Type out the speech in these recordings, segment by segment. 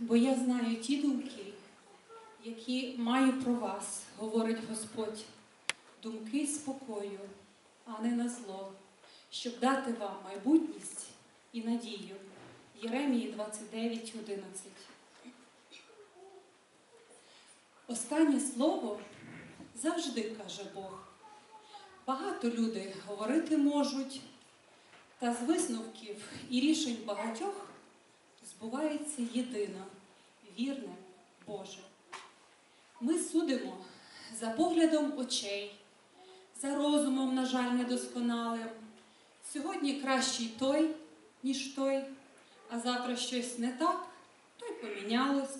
бо я знаю ті думки, які маю про вас, говорить Господь, думки спокою, а не на зло, щоб дати вам майбутність і надію. Єремії 29, 11. Останнє слово завжди каже Бог. Багато люди говорити можуть, та з висновків і рішень багатьох збувається єдине, вірне Боже. Ми судимо за поглядом очей, за розумом, на жаль, недосконалим. Сьогодні кращий той, ніж той, а завтра щось не так, то й помінялось.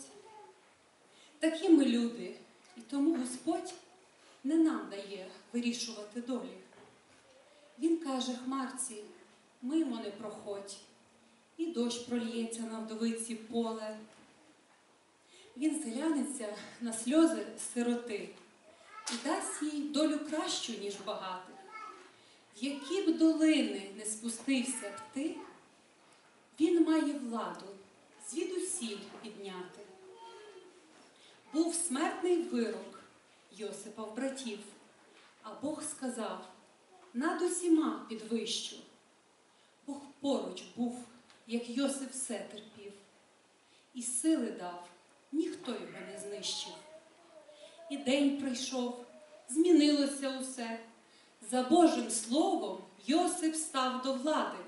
Такі ми люди, і тому Господь не нам дає вирішувати долі. Він каже хмарці, мимо не проходь, і дощ прольється на вдовиці поле. Він зглянеться на сльози сироти і дасть їй долю кращу, ніж багатих. В які б долини не спустився б ти, він має владу звідусіль підняти. Був смертний вирок Йосипа в братів, а Бог сказав над усіма підвищу. Бог поруч був, як Йосип все терпів, і сили дав, ніхто його не знищив. І день прийшов, змінилося усе. За Божим словом Йосип став до влади.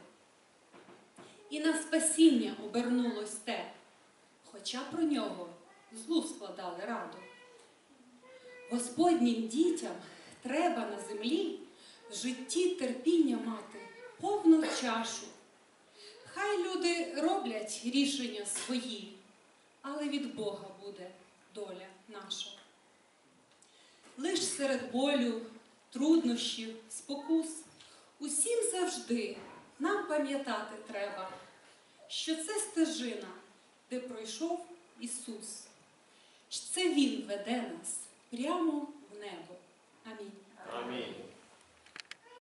І на спасіння обернулось те, хоча про нього злу складали раду. Господнім дітям треба на землі в житті терпіння мати повну чашу. Хай люди роблять рішення свої, але від Бога буде доля наша. Лиш серед болю, труднощів, спокус, усім завжди нам пам'ятати треба, що це стежина, де пройшов Ісус. Це Він веде нас прямо в небо. Амінь. Амінь.